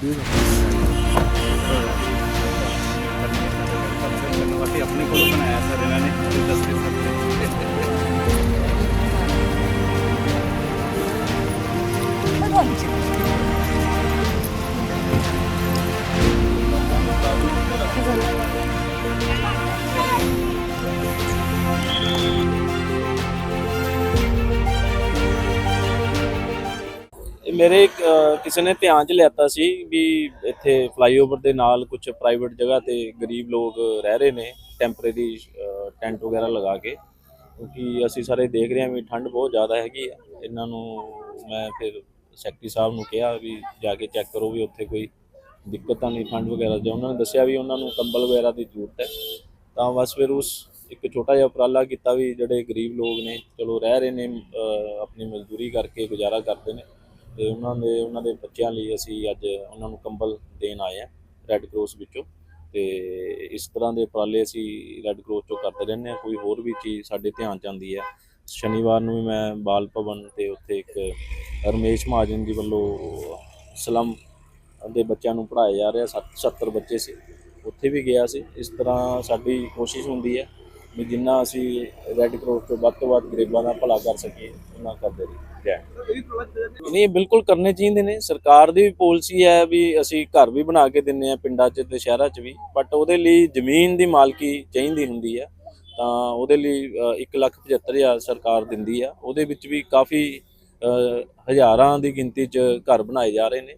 ਅਸੀਂ ਮੇਰੇ ਅਹ, ਕਿਸੇ ਨੇ ਧਿਆਨ ਚ ਲਿਆਤਾ ਸੀ ਵੀ ਇੱਥੇ ਫਲਾਈਓਵਰ ਦੇ ਨਾਲ ਕੁਝ ਪ੍ਰਾਈਵੇਟ ਜਗ੍ਹਾ ਤੇ ਗਰੀਬ ਲੋਕ ਰਹਿ ਰਹੇ ਨੇ ਟੈਂਪਰੇਰੀ ਟੈਂਟ ਵਗੈਰਾ ਲਗਾ ਕੇ। ਕਿਉਂਕਿ ਅਸੀਂ ਸਾਰੇ ਦੇਖ ਰਹੇ ਹਾਂ ਵੀ ਠੰਡ ਬਹੁਤ ਜ਼ਿਆਦਾ ਹੈਗੀ ਆ। ਇਹਨਾਂ ਨੂੰ ਮੈਂ ਫਿਰ ਸੈਕਟਰੀ ਸਾਹਿਬ ਨੂੰ ਕਿਹਾ ਵੀ ਜਾ ਕੇ ਚੈੱਕ ਕਰੋ ਵੀ ਉੱਥੇ ਕੋਈ ਦਿੱਕਤ ਤਾਂ ਨਹੀਂ ਠੰਡ ਵਗੈਰਾ। ਜਾਂ ਉਹਨਾਂ ਨੇ ਦੱਸਿਆ ਵੀ ਉਹਨਾਂ ਨੂੰ ਕੰਬਲ ਵਗੈਰਾ ਦੀ ਜ਼ਰੂਰਤ ਹੈ। ਤਾਂ ਬਸ ਫਿਰ ਉਸ ਇੱਕ ਛੋਟਾ ਜਿਹਾ ਉਪਰਾਲਾ ਕੀਤਾ ਵੀ ਜਿਹੜੇ ਗਰੀਬ ਲੋਕ ਨੇ ਚਲੋ ਰਹਿ ਰਹੇ ਨੇ ਅਹ, ਆਪਣੀ ਮਜ਼ਦੂਰੀ ਕਰਕੇ ਗੁਜ਼ਾਰਾ ਕਰਦੇ ਨੇ। ਤੇ ਉਹਨਾਂ ਦੇ ਉਹਨਾਂ ਦੇ ਬੱਚਿਆਂ ਲਈ ਅਸੀਂ ਅੱਜ ਉਹਨਾਂ ਨੂੰ ਕੰਬਲ ਦੇਣ ਆਏ ਆ ਰੈੱਡ ਕ੍ਰੋਸ ਵਿੱਚੋਂ। ਤੇ ਇਸ ਤਰ੍ਹਾਂ ਦੇ ਉਪਰਾਲੇ ਅਸੀਂ ਰੈੱਡ ਕ੍ਰੋਸ ਤੋਂ ਕਰਦੇ ਰਹਿੰਦੇ ਆ ਕੋਈ ਹੋਰ ਵੀ ਚੀਜ਼ ਸਾਡੇ ਧਿਆਨ ਚ ਆਉਂਦੀ ਹੈ। ਸ਼ਨੀਵਾਰ ਨੂੰ ਵੀ ਮੈਂ ਬਾਲ ਭਵਨ ਤੇ ਉੱਥੇ ਇੱਕ ਰਮੇਸ਼ ਮਹਾਜਨ ਜੀ ਵੱਲੋਂ ਸਲਮ ਦੇ ਬੱਚਿਆਂ ਨੂੰ ਪੜ੍ਹਾਇਆ ਜਾ ਰਿਹਾ। ਸੱਤ- 70 ਬੱਚੇ ਸੀ। ਉੱਥੇ ਵੀ ਗਿਆ ਸੀ। ਇਸ ਤਰ੍ਹਾਂ ਸਾਡੀ ਕੋਸ਼ਿਸ਼ ਹੁੰਦੀ ਹੈ ਵੀ ਜਿੰਨਾ ਅਸੀਂ ਰੈੱਡ ਕ੍ਰੋਸ ਤੋਂ ਵੱਧ ਤੋਂ ਵੱਧ ਗਰੀਬਾਂ ਦਾ ਭਲਾ ਕਰ ਸਕੀਏ ਉਹਨਾਂ ਕਰਦੇ ਰਹੀਏ। ਜੈ ਨਹੀਂ ਇਹ ਬਿਲਕੁਲ ਕਰਨੇ ਚਾਹੀਦੇ ਨੇ। ਸਰਕਾਰ ਦੀ ਵੀ ਪਾਲਿਸੀ ਹੈ ਵੀ ਅਸੀਂ ਘਰ ਵੀ ਬਣਾ ਕੇ ਦਿੰਨੇ ਆ ਪਿੰਡਾਂ 'ਚ ਤੇ ਸ਼ਹਿਰਾਂ 'ਚ ਵੀ। ਬਟ ਉਹਦੇ ਲਈ ਜ਼ਮੀਨ ਦੀ ਮਾਲਕੀ ਚਾਹੀਦੀ ਹੁੰਦੀ ਹੈ ਤਾਂ ਉਹਦੇ ਲਈ 175000 ਸਰਕਾਰ ਦਿੰਦੀ ਆ। ਉਹਦੇ ਵਿੱਚ ਵੀ ਕਾਫੀ ਹਜ਼ਾਰਾਂ ਦੀ ਗਿਣਤੀ 'ਚ ਘਰ ਬਣਾਏ ਜਾ ਰਹੇ ਨੇ।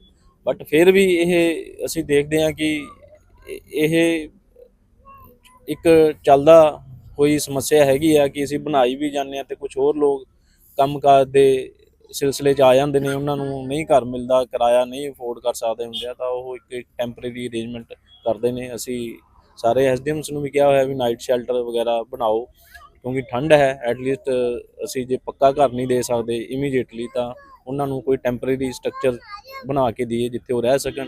ਬਟ ਫਿਰ ਵੀ ਇਹ ਅਸੀਂ ਦੇਖਦੇ ਹਾਂ ਕਿ ਇਹ ਇੱਕ ਚੱਲਦਾ ਕੋਈ ਸਮੱਸਿਆ ਹੈਗੀ ਆ ਕਿ ਅਸੀਂ ਬਣਾਈ ਵੀ ਜਾਂਦੇ ਆ ਤੇ ਕੁਝ ਹੋਰ ਲੋਕ ਕੰਮਕਾਜ ਦੇ ਸਿਲਸਿਲੇ 'ਚ ਆ ਜਾਂਦੇ ਨੇ, ਉਹਨਾਂ ਨੂੰ ਨਹੀਂ ਘਰ ਮਿਲਦਾ, ਕਿਰਾਇਆ ਨਹੀਂ ਅਫੋਰਡ ਕਰ ਸਕਦੇ ਹੁੰਦੇ ਆ, ਤਾਂ ਉਹ ਇੱਕ ਟੈਂਪਰੇਰੀ ਅਰੇਂਜਮੈਂਟ ਕਰਦੇ ਨੇ। ਅਸੀਂ ਸਾਰੇ ਐਸਡੀਐਮਸ ਨੂੰ ਵੀ ਕਿਹਾ ਹੋਇਆ ਵੀ ਨਾਈਟ ਸ਼ੈਲਟਰ ਵਗੈਰਾ ਬਣਾਓ, ਕਿਉਂਕਿ ਠੰਡ ਹੈ ਐਟਲੀਸਟ ਅਸੀਂ ਜੇ ਪੱਕਾ ਘਰ ਨਹੀਂ ਦੇ ਸਕਦੇ ਇਮੀਡੀਏਟਲੀ ਤਾਂ ਉਹਨਾਂ ਨੂੰ ਕੋਈ ਟੈਂਪਰੇਰੀ ਸਟਰਕਚਰ ਬਣਾ ਕੇ ਦਈਏ ਜਿੱਥੇ ਉਹ ਰਹਿ ਸਕਣ।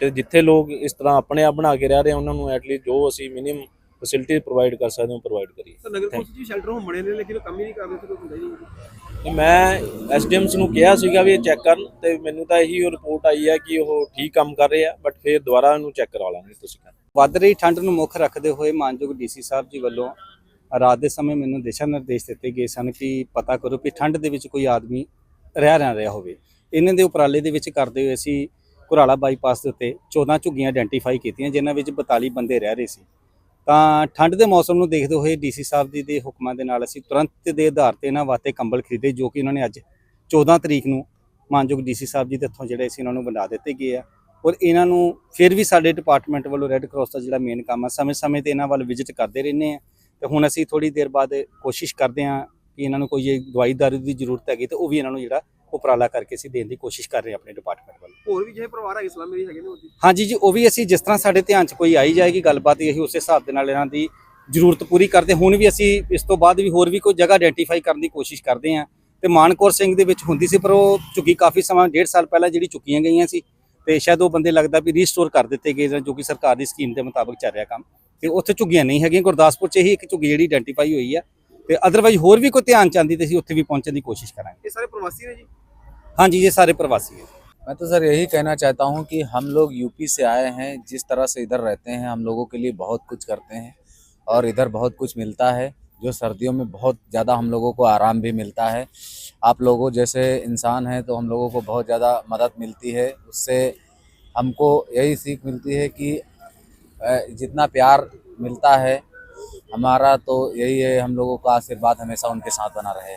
ਤੇ ਜਿੱਥੇ ਲੋਕ ਇਸ ਤਰ੍ਹਾਂ ਆਪਣੇ ਆਪ ਬਣਾ ਕੇ ਰਹਿ ਰਹੇ ਆ, ਉਹਨਾਂ ਨੂੰ ਐਟਲੀਸਟ ਜੋ ਅਸੀਂ ਮਿਨੀਮਮ ਫੈਸਿਲਿਟੀ ਪ੍ਰੋਵਾਈਡ ਕਰ ਸਕਦੇ ਹਾਂ ਪ੍ਰੋਵਾਈਡ ਕਰੀਏ। ਤਾਂ ਨਗਰ ਕੌਂਸਲ ਜੀ ਸ਼ੈਲਟਰ ਹੁਣ ਬਣੇ ਨੇ ਲੇਕਿਨ ਉਹ ਕੰਮ ਹੀ ਨਹੀਂ ਕਰਦੇ ਤੇ ਕੋਈ ਹੁੰਦਾ ਹੀ ਨਹੀਂ। ਤੇ ਮੈਂ ਐਸਡੀਐਮਸ ਨੂੰ ਕਿਹਾ ਸੀਗਾ ਵੀ ਇਹ ਚੈੱਕ ਕਰਨ ਤੇ ਮੈਨੂੰ ਤਾਂ ਇਹੀ ਰਿਪੋਰਟ ਆਈ ਹੈ ਕਿ ਉਹ ਠੀਕ ਕੰਮ ਕਰ ਰਹੇ ਆ ਬਟ ਫਿਰ ਦੁਬਾਰਾ ਇਹਨੂੰ ਚੈੱਕ ਕਰਾ ਲਾਂਗੇ ਤੁਸੀਂ ਕਹਿ ਵੱਧ ਰਹੀ ਠੰਡ ਨੂੰ ਮੁੱਖ ਰੱਖਦੇ ਹੋਏ ਮਾਨਯੋਗ ਡੀਸੀ ਸਾਹਿਬ ਜੀ ਵੱਲੋਂ ਰਾਤ ਦੇ ਸਮੇਂ ਮੈਨੂੰ ਦਿਸ਼ਾ ਨਿਰਦੇਸ਼ ਦਿੱਤੇ ਗਏ ਸਨ ਕਿ ਪਤਾ ਕਰੋ ਕਿ ਠੰਡ ਦੇ ਵਿੱਚ ਕੋਈ ਆਦਮੀ ਰਹਿ ਨਾ ਰਿਹਾ ਹੋਵੇ। ਇਹਨਾਂ ਦੇ ਉਪਰਾਲੇ ਦੇ ਵਿੱਚ ਕਰਦੇ ਹੋਏ ਅਸੀਂ ਘੁਰਾਲਾ ਬਾਈਪਾਸ ਦੇ ਉੱਤੇ 14 ਝੁੱਗੀਆਂ ਆਇਡੈਂਟੀਫਾਈ ਕੀਤੀਆਂ ਜਿਨ੍ਹਾਂ ਵਿੱਚ 42 ਬੰਦੇ ਰਹਿ ਰਹੇ ਸੀ। ਤਾਂ ਠੰਡ ਦੇ ਮੌਸਮ ਨੂੰ ਦੇਖਦੇ ਹੋਏ ਡੀਸੀ ਸਾਹਿਬ ਜੀ ਦੇ ਹੁਕਮਾਂ ਦੇ ਨਾਲ ਅਸੀਂ ਤੁਰੰਤ ਦੇ ਆਧਾਰ ਤੇ ਇਹਨਾਂ ਵਾਸਤੇ ਕੰਬਲ ਖਰੀਦੇ, ਜੋ ਕਿ ਉਹਨਾਂ ਨੇ ਅੱਜ 14 ਤਰੀਕ ਨੂੰ ਮਾਨਯੋਗ ਡੀਸੀ ਸਾਹਿਬ ਜੀ ਦੇ ਹੱਥੋਂ ਜਿਹੜੇ ਅਸੀਂ ਉਹਨਾਂ ਨੂੰ ਵੰਡਾ ਦਿੱਤੇ ਗਏ ਆ। ਔਰ ਇਹਨਾਂ ਨੂੰ ਫਿਰ ਵੀ ਸਾਡੇ ਡਿਪਾਰਟਮੈਂਟ ਵੱਲੋਂ ਰੈੱਡ ਕਰਾਸ ਦਾ ਜਿਹੜਾ ਮੇਨ ਕੰਮ ਆ, ਸਮੇਂ-ਸਮੇਂ ਤੇ ਇਹਨਾਂ ਵੱਲ ਵਿਜ਼ਿਟ ਕਰਦੇ ਰਹਿੰਦੇ ਆ। ਤੇ ਹੁਣ ਅਸੀਂ ਥੋੜੀ ਦੇਰ ਬਾਅਦ ਕੋਸ਼ਿਸ਼ ਕਰਦੇ ਆ ਕਿ ਇਹਨਾਂ ਨੂੰ ਕੋਈ ਜੇ ਦਵਾਈ ਦਾਰੂ ਦੀ ਜ਼ਰੂਰਤ ਹੈਗੀ ਤੇ ਉਹ ਵੀ ਇਹਨਾਂ ਨੂੰ ਜਿਹੜਾ ਉਪਰਾਲਾ ਕਰਕੇ ਅਸੀਂ ਦੇਣ ਦੀ ਕੋਸ਼ਿਸ਼ ਕਰ ਰਹੇ ਹਾਂ ਆਪਣੇ ਡਿਪਾਰਟਮੈਂਟ ਵੱਲ। ਹੋਰ ਵੀ ਜਿਹੜੇ ਪਰਿਵਾਰ ਹੈਗੇ ਇਸਲਾਮੀ ਹੈਗੇ ਨੇ ਉਹਦੀ ਹਾਂਜੀ ਜੀ ਉਹ ਵੀ ਅਸੀਂ ਜਿਸ ਤਰ੍ਹਾਂ ਸਾਡੇ ਧਿਆਨ 'ਚ ਕੋਈ ਆਈ ਜਾਏਗੀ ਗੱਲਬਾਤ ਅਸੀਂ ਉਸੇ ਹਿਸਾਬ ਦੇ ਨਾਲ ਇਹਨਾਂ ਦੀ ਜ਼ਰੂਰਤ ਪੂਰੀ ਕਰਦੇ ਹੁਣ ਵੀ ਅਸੀਂ ਇਸ ਤੋਂ ਬਾਅਦ ਵੀ ਹੋਰ ਵੀ ਕੋਈ ਜਗ੍ਹਾ ਆਇਡੈਂਟੀਫਾਈ ਕਰਨ ਦੀ ਕੋਸ਼ਿਸ਼ ਕਰਦੇ ਹਾਂ। ਤੇ ਮਾਨਕੌਰ ਸਿੰਘ ਦੇ ਵਿੱਚ ਹੁੰਦੀ ਸੀ ਪਰ ਉਹ ਝੁੱਗੀ ਕਾਫੀ ਸਮਾਂ ਡੇਢ ਸਾਲ ਪਹਿਲਾਂ ਜਿਹੜੀ ਚੁੱਕੀਆਂ ਗਈਆਂ ਸੀ ਤੇ ਸ਼ਾਇਦ ਉਹ ਬੰਦੇ ਲੱਗਦਾ ਵੀ ਰੀਸਟੋਰ ਕਰ ਦਿੱਤੇ ਗਏ ਜਾਂ ਜੋ ਕਿ ਸਰਕਾਰ ਦੀ ਸਕੀਮ ਦੇ ਮੁਤਾਬਕ ਚੱਲ ਰਿਹਾ ਕੰਮ। ਤੇ ਉੱਥੇ ਝੁੱਗੀਆਂ ਨਹੀਂ ਹੈਗੀਆਂ ਗੁਰਦਾਸਪੁਰ 'ਚ ਹੀ ਇੱਕ ਝੁੱਗੀ ਜਿਹੜੀ ਆਇਡੈਂਟੀਫਾਈ ਹੋਈ ਆ। ਤੇ ਅਦਰਵਾਈਜ਼ ਹੋਰ ਵੀ ਕੋਈ ਧਿਆਨ ਚਾਹੁੰਦੀ ਤੇ ਅਸੀਂ ਉੱਥੇ ਵੀ ਪਹੁੰਚਣ ਦੀ ਕੋਸ਼ਿਸ਼ ਕਰਾਂਗੇ ਇਹ ਸਾਰੇ ਪ੍ਰਵਾਸੀ ਨੇ ਜੀ ਹਾਂਜੀ ਇਹ ਸਾਰੇ ਪ੍ਰਵਾਸੀ ਹੈ मैं तो सर यही कहना चाहता हूँ कि हम लोग यूपी से आए हैं जिस तरह से इधर रहते हैं हम लोगों के लिए बहुत कुछ करते हैं और इधर बहुत कुछ मिलता है जो सर्दियों में बहुत ज़्यादा हम लोगों को आराम भी मिलता है आप लोगों जैसे इंसान हैं तो हम लोगों को बहुत ज़्यादा मदद मिलती है उससे हमको यही सीख मिलती है कि अ, जितना प्यार मिलता है हमारा तो यही है हम लोगों का आशीर्वाद हमेशा उनके साथ बना रहे